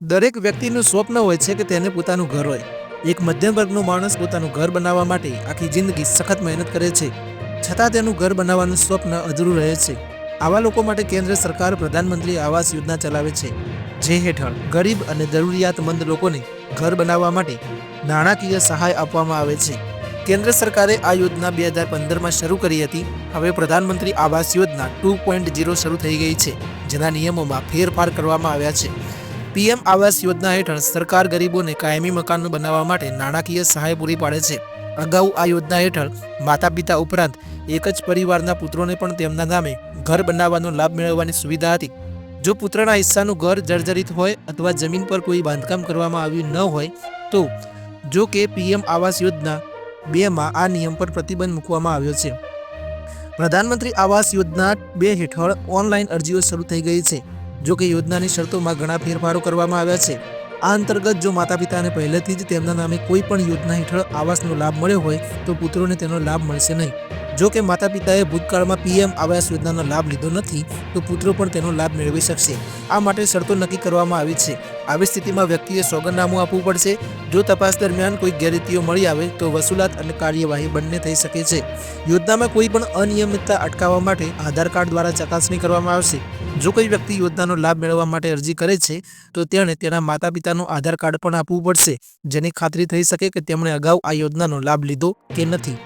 દરેક વ્યક્તિનું સ્વપ્ન હોય છે કે તેને પોતાનું ઘર હોય. એક મધ્યમ વર્ગનો માણસ પોતાનું ઘર બનાવવા માટે આખી જિંદગી સખત મહેનત કરે છે. છતાં તેનું ઘર બનાવવાનું સ્વપ્ન અધૂરું રહે છે. આવા લોકો માટે કેન્દ્ર સરકાર, પ્રધાનમંત્રી આવાસ યોજના ચલાવે છે. જે હેઠળ ગરીબ અને જરૂરિયાતમંદ લોકોને ઘર બનાવવા માટે નાણાકીય સહાય આપવામાં આવે છે. કેન્દ્ર સરકારે આ યોજના બે હજાર પંદરમાં શરૂ કરી હતી. હવે પ્રધાનમંત્રી Awas Yojana two point zero શરૂ થઈ ગઈ છે, જેના નિયમોમાં ફેરફાર કરવામાં આવ્યા છે. પીએમ આવાસ યોજના હેઠળ સરકાર ગરીબોને કાયમી મકાનો બનાવવા માટે નાણાકીય સહાય પૂરી પાડે છે. અગાઉ આ યોજના હેઠળ માતા પિતા ઉપરાંત એક જ પરિવારના પુત્રોને પણ તેમના નામે ઘર બનાવવાનો લાભ મેળવવાની સુવિધા હતી. જો પુત્રના હિસ્સાનું ઘર જર્જરિત હોય અથવા જમીન પર કોઈ બાંધકામ કરવામાં આવ્યું ન હોય, તો જો કે પીએમ આવાસ યોજના બેમાં આ નિયમ પર પ્રતિબંધ મૂકવામાં આવ્યો છે. પ્રધાનમંત્રી આવાસ યોજના બે હેઠળ ઓનલાઈન અરજીઓ શરૂ થઈ ગઈ છે. જો કે યોજનાની શરતોમાં ઘણા ફેરફારો કરવામાં આવ્યા છે. આ અંતર્ગત જો માતા પિતાને પહેલેથી જ તેમના નામે કોઈ પણ યોજના હેઠળ આવાસનો લાભ મળ્યો હોય, તો પુત્રોને તેનો લાભ મળશે નહીં. જો કે માતા પિતાએ ભૂતકાળમાં પીએમ આવાસ યોજનાનો લાભ લીધો નથી, તો પુત્રો પણ તેનો લાભ મેળવી શકશે. આ માટે શરતો નક્કી કરવામાં આવી છે. આવી સ્થિતિમાં વ્યક્તિએ સોગંદનામું આપવું પડશે. જો તપાસ દરમિયાન કોઈ ગેરરીતિઓ મળી આવે, તો વસૂલાત અને કાર્યવાહી બંને થઈ શકે છે. યોજનામાં કોઈ પણ અનિયમિતતા અટકાવવા માટે આધાર કાર્ડ દ્વારા ચકાસણી કરવામાં આવશે. જો કોઈ વ્યક્તિ યોજનાનો લાભ મેળવવા માટે અરજી કરે છે, તો તેણે તેના માતા પિતાનું આધાર કાર્ડ પણ આપવું પડશે. જેની ખાતરી થઈ શકે કે તેમણે અગાઉ આ યોજનાનો લાભ લીધો કે નથી.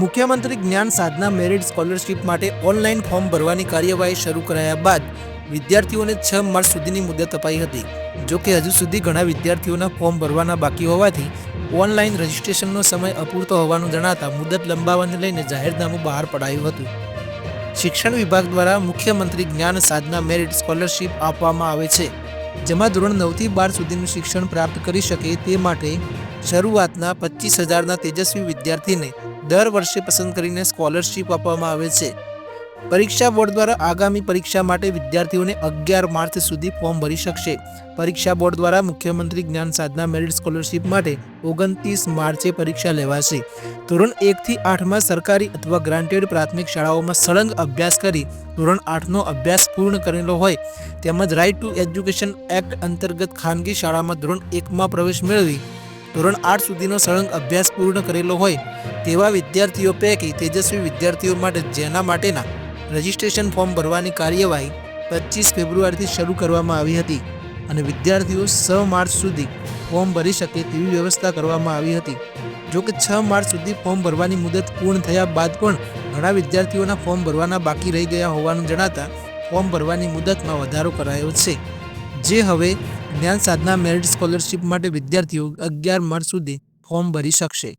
મુખ્યમંત્રી જ્ઞાન સાધના મેરિટ સ્કોલરશિપ માટે ઓનલાઈન ફોર્મ ભરવાની કાર્યવાહી શરૂ કરાયા બાદ વિદ્યાર્થીઓને છ માર્ચ સુધીની મુદત અપાઈ હતી. જો કે હજુ સુધી ઘણા વિદ્યાર્થીઓના ફોર્મ ભરવાના બાકી હોવાથી ઓનલાઈન રજિસ્ટ્રેશનનો સમય અપૂરતો હોવાનું જણાતા મુદત લંબાવવાને લઈને જાહેરનામું બહાર પડાયું હતું. શિક્ષણ વિભાગ દ્વારા મુખ્યમંત્રી જ્ઞાન સાધના મેરિટ સ્કોલરશિપ આપવામાં આવે છે, જેમાં ધોરણ નવથી બાર સુધીનું શિક્ષણ પ્રાપ્ત કરી શકે તે માટે શરૂઆતના પચીસ હજારના તેજસ્વી વિદ્યાર્થીને દર વર્ષે પસંદ કરીને સ્કોલરશિપ આપવામાં આવે છે. પરીક્ષા બોર્ડ દ્વારા આગામી પરીક્ષા માટે વિદ્યાર્થીઓને અગિયાર માર્ચ સુધી ફોર્મ ભરી શકશે. પરીક્ષા બોર્ડ દ્વારા મુખ્યમંત્રી જ્ઞાન સાધના મેરિટ સ્કોલરશિપ માટે ઓગણત્રીસ માર્ચે પરીક્ષા લેવાશે. ધોરણ એકથી આઠમાં સરકારી અથવા ગ્રાન્ટેડ પ્રાથમિક શાળાઓમાં સળંગ અભ્યાસ કરી ધોરણ આઠનો અભ્યાસ પૂર્ણ કરેલો હોય, તેમજ રાઇટ ટુ એજ્યુકેશન એક્ટ અંતર્ગત ખાનગી શાળામાં ધોરણ એકમાં પ્રવેશ મેળવી ધોરણ આઠ સુધીનો સળંગ અભ્યાસ પૂર્ણ કરેલો હોય તેવા વિદ્યાર્થીઓ પૈકી તેજસ્વી વિદ્યાર્થીઓ માટે જેના માટેના રજિસ્ટ્રેશન ફોર્મ ભરવાની કાર્યવાહી પચીસ ફેબ્રુઆરીથી શરૂ કરવામાં આવી હતી અને વિદ્યાર્થીઓ છ માર્ચ સુધી ફોર્મ ભરી શકે તેવી વ્યવસ્થા કરવામાં આવી હતી. જો કે છ માર્ચ સુધી ફોર્મ ભરવાની મુદત પૂર્ણ થયા બાદ પણ ઘણા વિદ્યાર્થીઓના ફોર્મ ભરવાના બાકી રહી ગયા હોવાનું જણાતા ફોર્મ ભરવાની મુદતમાં વધારો કરાયો છે. જે હવે જ્ઞાન સાધના મેરિટ સ્કોલરશિપ માટે વિદ્યાર્થીઓ અગિયાર માર્ચ સુધી ફોર્મ ભરી શકશે.